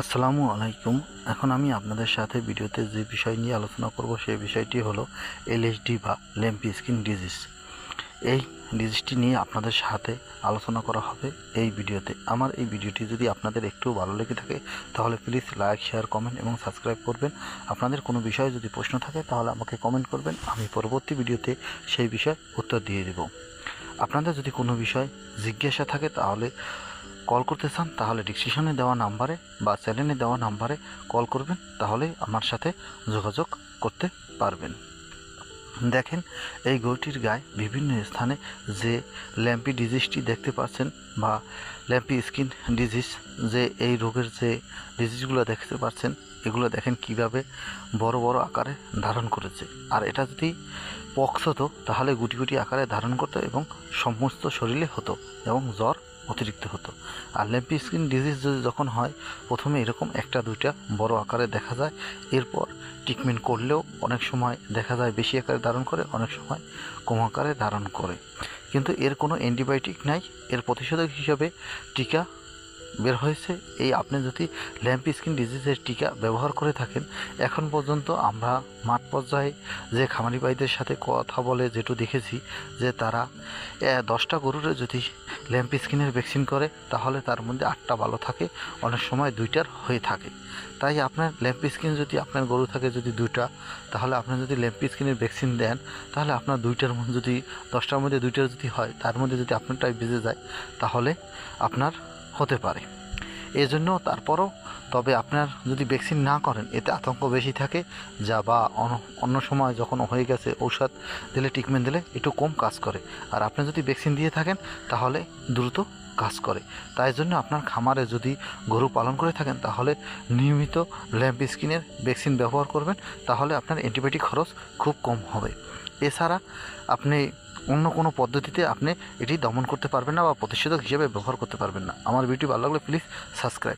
আসসালামু আলাইকুম। এখন আমি আপনাদের সাথে ভিডিওতে যে বিষয় নিয়ে আলোচনা করব সেই বিষয়টি হলো এলএসডি বা ল্যাম্পি স্কিন ডিজিজ এই ডিজিজটি নিয়ে আপনাদের সাথে আলোচনা করা হবে এই ভিডিওতে। আমার এই ভিডিওটি যদি আপনাদের একটু ভালো লেগে থাকে, তাহলে প্লিজ লাইক শেয়ার কমেন্ট এবং সাবস্ক্রাইব করবেন। আপনাদের কোনো বিষয়ে যদি প্রশ্ন থাকে, তাহলে আমাকে কমেন্ট করবেন। আমি পরবর্তী ভিডিওতে সেই বিষয়ে উত্তর দিয়ে দেব। আপনাদের যদি কোনো বিষয় জিজ্ঞাসা থাকে, তাহলে কল করতে চান, তাহলে ডিসক্রিপশনে দেওয়া নাম্বারে বা চ্যানেলে দেওয়া নাম্বারে কল করবেন, তাহলে আমার সাথে যোগাযোগ করতে পারবেন। দেখেন, এই গরুটির গায়ে বিভিন্ন স্থানে যে ল্যাম্পি ডিজিজটি দেখতে পাচ্ছেন বা ল্যাম্পি স্কিন ডিজিজ যে এই রোগের যে ডিজিজগুলো দেখতে পাচ্ছেন এগুলো দেখেন কীভাবে বড় বড় আকারে ধারণ করেছে। আর এটা যদি পক্স হতো, তাহলে গুটি গুটি আকারে ধারণ করতো এবং সমস্ত শরীরে হতো এবং জ্বর অতিরিক্ত হতো। আর ল্যাম্পি স্কিন ডিজিজ যদি যখন হয়, প্রথমে এরকম একটা, দুইটা বড় আকারে দেখা যায়। এরপর ট্রিটমেন্ট করলেও অনেক সময় দেখা যায় বেশি আকারে ধারণ করে, অনেক সময় কম আকারে ধারণ করে। কিন্তু এর কোনো অ্যান্টিবায়োটিক নাই। এর প্রতিষেধক হিসাবে টিকা বের হয়েছে। এই আপনি যদি ল্যাম্প স্কিন ডিজিজের টিকা ব্যবহার করে থাকেন, এখন পর্যন্ত আমরা মাঠ পর্যায়ে যে খামারি ভাইদের সাথে কথা বলে যেটু দেখেছি যে তারা দশটা গরুরে যদি ল্যাম্প স্কিনের ভ্যাকসিন করে, তাহলে তার মধ্যে আটটা ভালো থাকে, অনেক সময় দুইটার হয়ে থাকে। তাই আপনার ল্যাম্প স্কিন যদি আপনার গরু থাকে যদি দুইটা, তাহলে আপনি যদি ল্যাম্প স্কিনের ভ্যাকসিন দেন, তাহলে আপনার দুইটার মধ্যে যদি, দশটার মধ্যে দুইটার যদি হয়, তার মধ্যে যদি আপনারটাই বেজে যায়, তাহলে আপনার হতে পারে। এই জন্য তারপরও তবে আপনার যদি ভ্যাকসিন না করেন, এতে আতঙ্ক বেশি থাকে, যা বা অন্য- অন্য সময় যখন হয়ে গেছে ঔষধ দিলে ট্রিটমেন্ট দিলে, একটু কম কাজ করে। আর আপনি যদি ভ্যাকসিন দিয়ে থাকেন, তাহলে দ্রুত কাজ করে। তাই জন্য আপনার খামারে যদি গরু পালন করে থাকেন, তাহলে নিয়মিত ল্যাম্প স্কিনের ভ্যাকসিন ব্যবহার করবেন, তাহলে আপনার অ্যান্টিবায়োটিক খরচ খুব কম হবে। এছাড়া আপনি অন্য কোনো পদ্ধতিতে আপনি এটি দমন করতে পারবেন না বা প্রতিষেধক হিসেবে ব্যবহার করতে পারবেন না। আমার ভিডিও ভালো লাগলে প্লিজ সাবস্ক্রাইব